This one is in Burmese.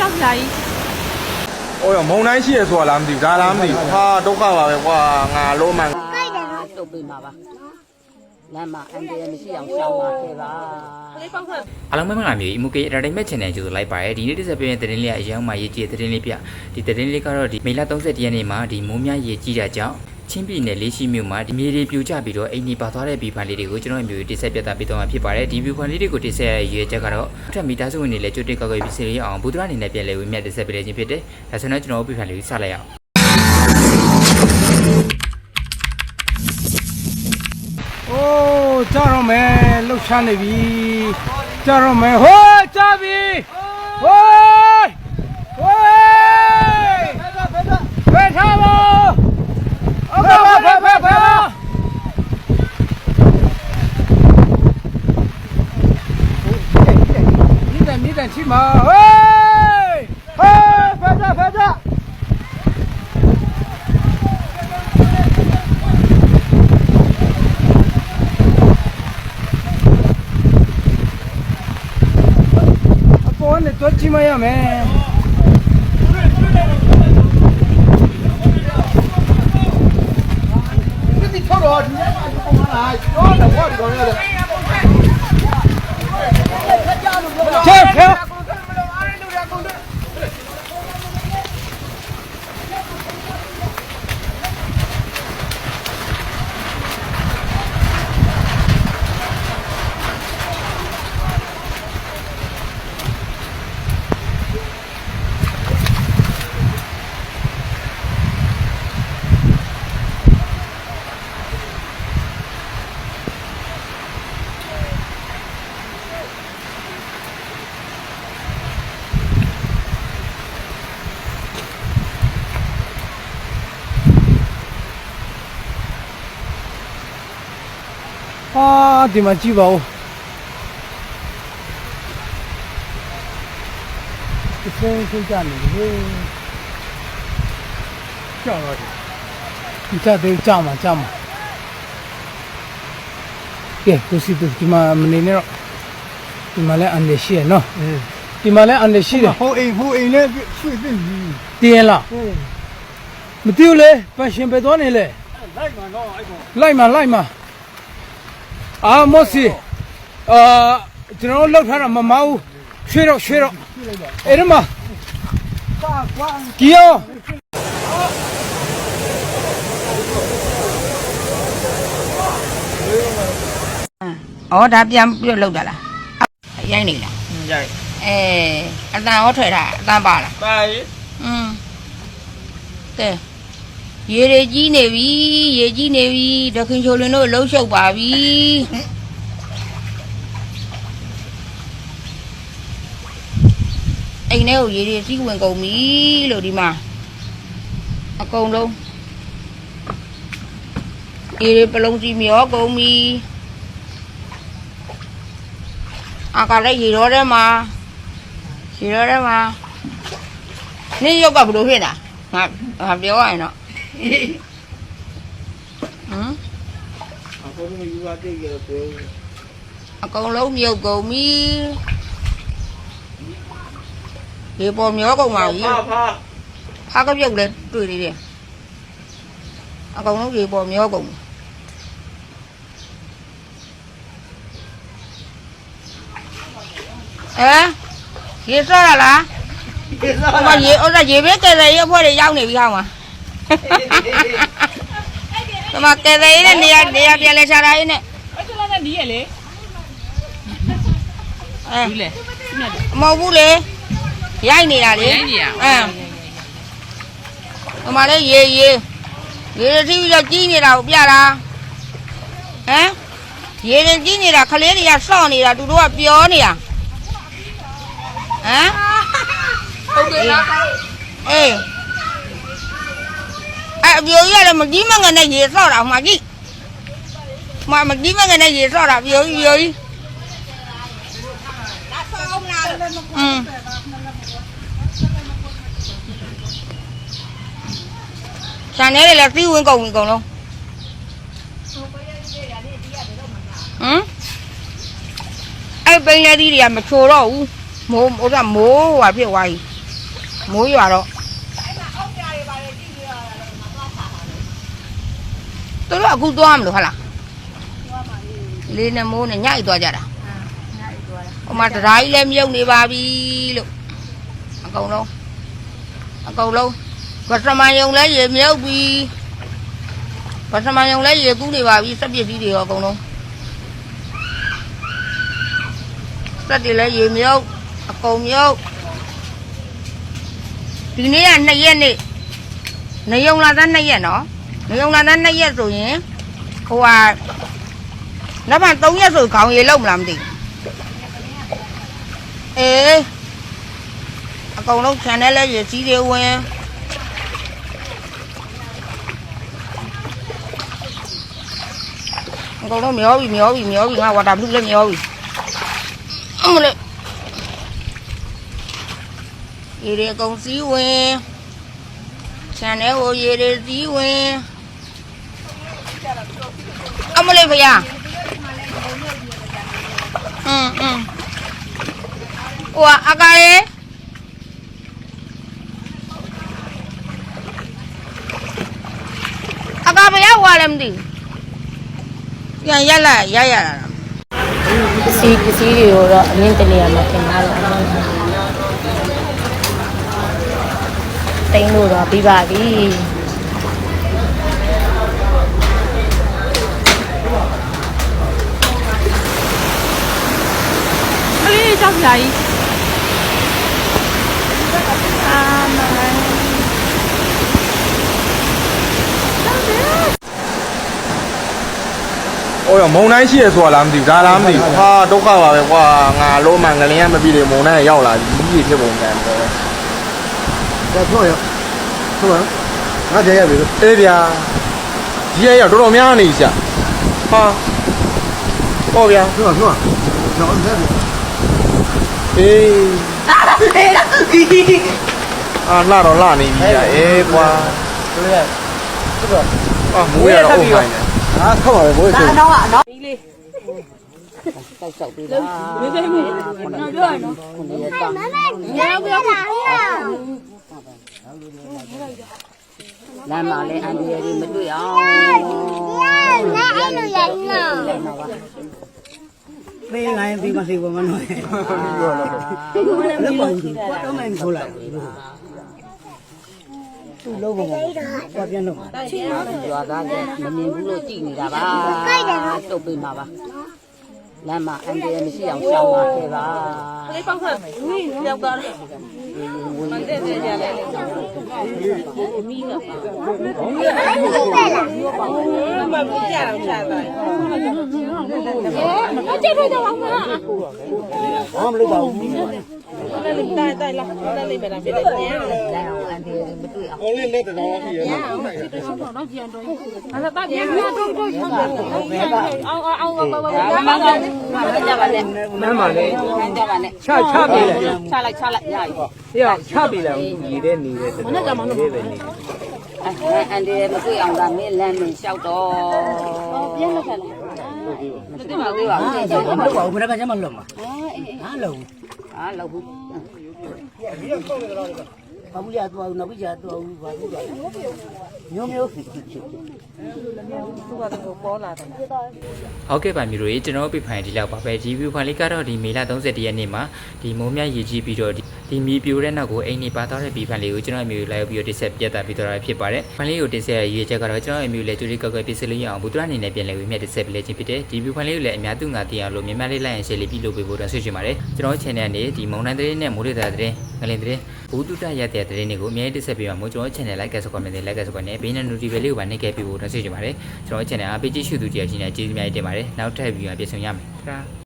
ကြောက်စရာကြီးဟိုရမုံတိုင်းရှိရဆိုတာလားမသိဘူးဒါလားမသိဘူးဟာဒုက္ခပါပဲကွာငါလုံးမှန်တုတ်ပေးမှာပါလမ်းမှာအန်တရမရှိအောင်ရှောင်းပါခဲ့ပါလေးပေါက်ခွက်အားလုံးပဲမင်္ဂလာမျိုး MK Entertainment Channel ကြိုဆိုလိုက်ပါရစေဒီနေ့တစ်ဆက်ပြတဲ့သတင်းလေးကအရင်မှရေးကြည့်တဲ့သတင်းလေးပြဒီသတင်းလေးကတော့ဒီမေလ31ရက်နေ့မှာဒီမိုးများရေကြီးတာကြောင့် ချင်းပြည်နယ်လေးရှိမြို့မှာဒီမြေတွေပြိုကျပြီးတော့အိမ်ဒီပါသွားတဲ့ဘီဖန်လေးတွေကိုကျွန်တော်မျိုးတိဆက်ပြသပေးတော့မှာဖြစ်ပါတယ်ဒီဘီဖန်လေးတွေကိုတိဆက်ရရွေးချက်ကတော့အထက်မီတာစုဝင်တွေလည်းကျွတ်တက်ကောက်ကောက်ပြီးစီရီအောင်ဘူဒရာအနေနဲ့ပြန်လဲဝင်းမြတ်တိဆက်ပေးခြင်းဖြစ်တယ်ဒါဆိုတော့ကျွန်တော်ဘီဖန်လေးကိုစလိုက်အောင် โอ้จ้าတော့မယ်လှုပ်ရှားနေပြီจ้าတော့မယ်ဟိုးจ้าပြီဟိုးဟိုးဖဲထားပါ ဟုတ်ကဲ့ဖဲဖဲဖဲမိတယ်မိတယ်ချိမဟေးဟေး ဖဲထားဖဲထားအပေါ်နဲ့တွက်ကြည့်မရမယ်ချက်ဖဲ ဟာဒီမှာကြည့်ပါဦးဒီစင်းစင်းကြနေလေကြောက်တော့ဒီကြတဲ့ကြမှာကြမှာကဲကိုစီဒီမှာမနေနဲ့တော့ဒီမှာလည်းအန်ရရှိရနော်ဒီမှာလည်းအန်ရရှိတယ်ဟိုအိမ်ဟိုအိမ်နဲ့ရွှေ့သိပြီတင်းရလားမသိဘူးလေပန်ရှင်ပဲသွားနေလေလိုက်မှာတော့အဲ့ကောင်လိုက်မှာလိုက်မှာ အာမော့စီအာကျွန်တော်တို့လောက်ထားတာမမအောင်ရွှေတော့ရွှေတော့အဲ့ဒီမှာပါကွာကြီးရောဩဒါပြန်ပြုတ်လောက်တာလားရိုက်နေလားရိုက်အဲအတန်ဟောထွက်တာအတန်ပါလားပါရေอืมကဲ ရေတွေကြီးနေပြီရေကြီးနေပြီဒခင်ချိုလင်းတို့လှုပ်ရှုပ်ပါပြီအိမ်ထဲကိုရေတွေစီးဝင်ကုန်ပြီလို့ဒီမှာအကုန်လုံးရေတွေပလုံးစီမျောကုန်ပြီအကလည်းရေတော့ထဲမှာရေတော့ထဲမှာနေ့ရုပ်ကဘယ်လိုဖြစ်တာငါငါပြောရရင်တော့ ဟမ်အခုကယူပါတိတ်ရပြောအကုန်လုံးမြုပ်ကုန်ပြီဒီပေါ်မျောကုန်ပါပြီဖာဖာဖားကပြုတ်လဲတွေ့နေတယ်အကုန်လုံးဒီပေါ်မျောကုန်ပြီဟမ်ရေစောရလားဟိုမှာရေဥစ္စာရေဘေးကယ်ဆယ်ရေးအဖွဲ့တွေရောက်နေပြီဟောင်းမှာ ဒီမှာကယ်ဆယ်ရေးနဲ့နေရာနေရာပြန်လဲချတာရေးနဲ့အဲ့ဒါလည်းဒီရလေအဲဒီလေမဟုတ်ဘူးလေရိုက်နေတာလေရိုက်နေရအဲဒီမှာလေရေရေရေတွေထိပြီးတော့ကြီးနေတာကိုပြတာဟမ်ရေတွေကြီးနေတာခလေးတွေကစောင့်နေတာသူတို့ကပြောနေတာဟမ်ဟုတ်ကဲ့လားအေး အဲ့အပြိုကြီးကလည်းမကြီးမငနဲ့ရေစော့တာဟိုမှာကြည့်မမကြီးမငနဲ့ရေစော့တာပြိုကြီးပြိုကြီးอืมဆန်နေတယ်လည်းပြီးဝင်ကုန်ပြီအကုန်လုံးဟမ်အဲ့ပိန်းလေးသီးတွေကမချိုတော့ဘူးမိုးဟိုကမိုးဟိုဟာဖြစ်သွားပြီမိုးရွာတော့ သူတို့အခုသွားမလို့ဟုတ်လားလေးနဲ့မိုးနဲ့ညိုက်သွားကြတာဟိုမှာတရားကြီးလည်းမြုပ်နေပါပြီလို့အကုန်လုံးအကုန်လုံးဗစမယုံလည်းရေမြုပ်ပြီဗစမယုံလည်းရေကူးနေပါပြီစက်ပစ္စည်းတွေရောအကုန်လုံးစက်တွေလည်းရေမြုပ်အကုန်မြုပ်ဒီနေ့က2ရက်နေ့နေုံလာသား2ရက်နော် နေုံလာသား2ရက်ဆိုရင်ဟိုဟာနောက်မှ3ရက်ဆိုခေါင်းရေလောက်မလားမသိဘူးအေးအကုန်လုံးခြံထဲလဲရေကြီးတွေဝင်အကုန်လုံးမျောပြီ အမလေးရေတွေအကုန်စည်းဝင်ခြံထဲကိုရေတွေစည်းဝင်အမလေးဖေယားอืมอืมဟိုကအကာရေအကာဘယ်ရောက်သွားလဲမသိဘူးပြန်ရက်လာရရလာတာ ပစ္စည်းပစ္စည်းတွေကိုတော့အမြင့်တနေရာမှာတင်ထားတယ်တိန်းလို့တော့ပြီးပါပြီ နော်ဆရာကြီးအာမန်အော်ရမုံတိုင်းရှိရဆိုတာလားမသိဘူးဒါလားမသိဘူးဟာဒုက္ခပါပဲကွာငါလုံးမငလင်းရမပြီလေမုံတိုင်းရောက်လာပြီကြီးဖြစ်ပုံကံပဲဒါတော့ရဟုတ်လားငါကြရပြီလို့အေးဗျာဒီရရတော်တော်များနေရှာဟာဟုတ်ဗျာဟုတ်ပါဟုတ်ပါကျွန်တော်လည်း အေးအားလေးလားအာလှတော့လှနေပြီကြာအေးကွာကလေးကသူကအာမိုးရတော့အုတ်ခိုင်းတယ်ဟာခောက်ပါပဲမိုးရဆိုအနောက်ကအနောက်ကြီးလေးတောက်ချောက်ပေးလားမသိဘူးနော်ပြောရနော်ခုနေရတာမမကြောက်ပြောတာလမ်းမှာလည်းအန်ဒီရီမတွေ့အောင်။ငါအဲ့လိုရနော်။ ပေးငိုင်းပြီးမရှိဘူးမနှွေးလက်ပေါ်ကြီးဘာတော့မှမဟုတ်လိုက်သူ့လုံးပုံဘာပြန်လို့ရွာသားလည်းမမြင်ဘူးလို့ကြည်နေတာပါတုတ်ပေးမှာပါလမ်းမှာအန်ဒီရည်မရှိအောင်ရှောင်းပါခဲ့ပါလေးပေါက်ထွက်ရောက်သွားတယ်မန်တဲ့တဲ့ကြလဲမီးတော့မမပြအောင်ချတာ အကျိတ်ထွက်တော့မှာဘာမှမလုပ်ပါဘူးလည်းတိုက်တိုက်လာတက်လိုက်မယ်လားပြည့်တယ်ညံလမ်းအောင်အန်ဒီရည်မတွေ့အောင်ဟိုလေးလက်တော်ရှိရအဲ့ဒါတာပြန်တော့တော့တော့အောင်အောင်အောင်ဘာဘာဘာမမကမကြပါနဲ့နမ်းပါလေမကြပါနဲ့ချချပေးလိုက်ချလိုက်ချလိုက်ရပြီပြချပေးလိုက်ညီတဲ့နေတဲ့မနေ့ကမှလို့ပဲနေအန်ဒီရည်မတွေ့အောင်ဒါမင်းလမ်းမင်းလျှောက်တော့ပြန်လို့ခက်လား မသိပါဘူးပါဘူးမလုပ်ပါဘူးဘယ်ကမှမလုပ်မှာဟာလုံးဟာလောက်ဘူး ဘာဘူးရတော့နောက်ပြီးရတော့ဘာဘူးရမျိုးမျိုးဖြစ်ဖြစ်ဖြစ်ဟုတ်ကဲ့ပါမျိုးတို့ရေကျွန်တော်တို့ပြဖိုင်ဒီလောက်ပါပဲဒီ view ဖိုင်လေးကတော့ဒီမေလ31ရက်နေ့မှာဒီမုံမြရေကြီးပြီးတော့ဒီဒီမီပြိုတဲ့နောက်ကိုအိမ်နေပါသွားတဲ့ view ဖိုင်လေးကိုကျွန်တော်အမျိုးလိုက်ပြီးတော့တစ်ဆက်ပြတ်တာပြီးတော့ဖြစ်ပါတယ်ဖိုင်လေးကိုတစ်ဆက်ရည်ချက်ကတော့ကျွန်တော်အမျိုးလည်းကြိုးလေးကောက်ကွယ်ပြစ်စလို့ရအောင်ဘူတရအနေနဲ့ပြန်လည်ပြီးမြတ်တစ်ဆက်ပြလဲခြင်းဖြစ်တယ်ဒီ view ဖိုင်လေးကိုလည်းအများသူငါသိအောင်လို့မြန်မာလေးလိုက်ရင် share လေးပြီးလုပ်ပေးဖို့တော့ဆွေးချင်ပါတယ်ကျွန်တော် channel ကနေဒီမုံတိုင်းတဲ့နဲ့မိုးရတာတဲ့ငလင်တဲ့ဘူးတုတရတဲ့တဲ့တွေကိုအများကြီးတစ်ဆက်ပြပါမို့ကျွန်တော် channel like ဆို comment တွေ like ဆို comment နဲ့ဘေးနဲ့ notification လေးကိုပါနှိပ်ခဲ့ပြီးဖို့တော့ဆွေးချင်ပါတယ်ကျွန်တော် channel အားပေးကြည့်ရှုသူကြည့်ရခြင်းနဲ့ကျေးဇူးများတင်ပါတယ်နောက်ထပ် view မှာပြန်ဆုံရမယ်တာ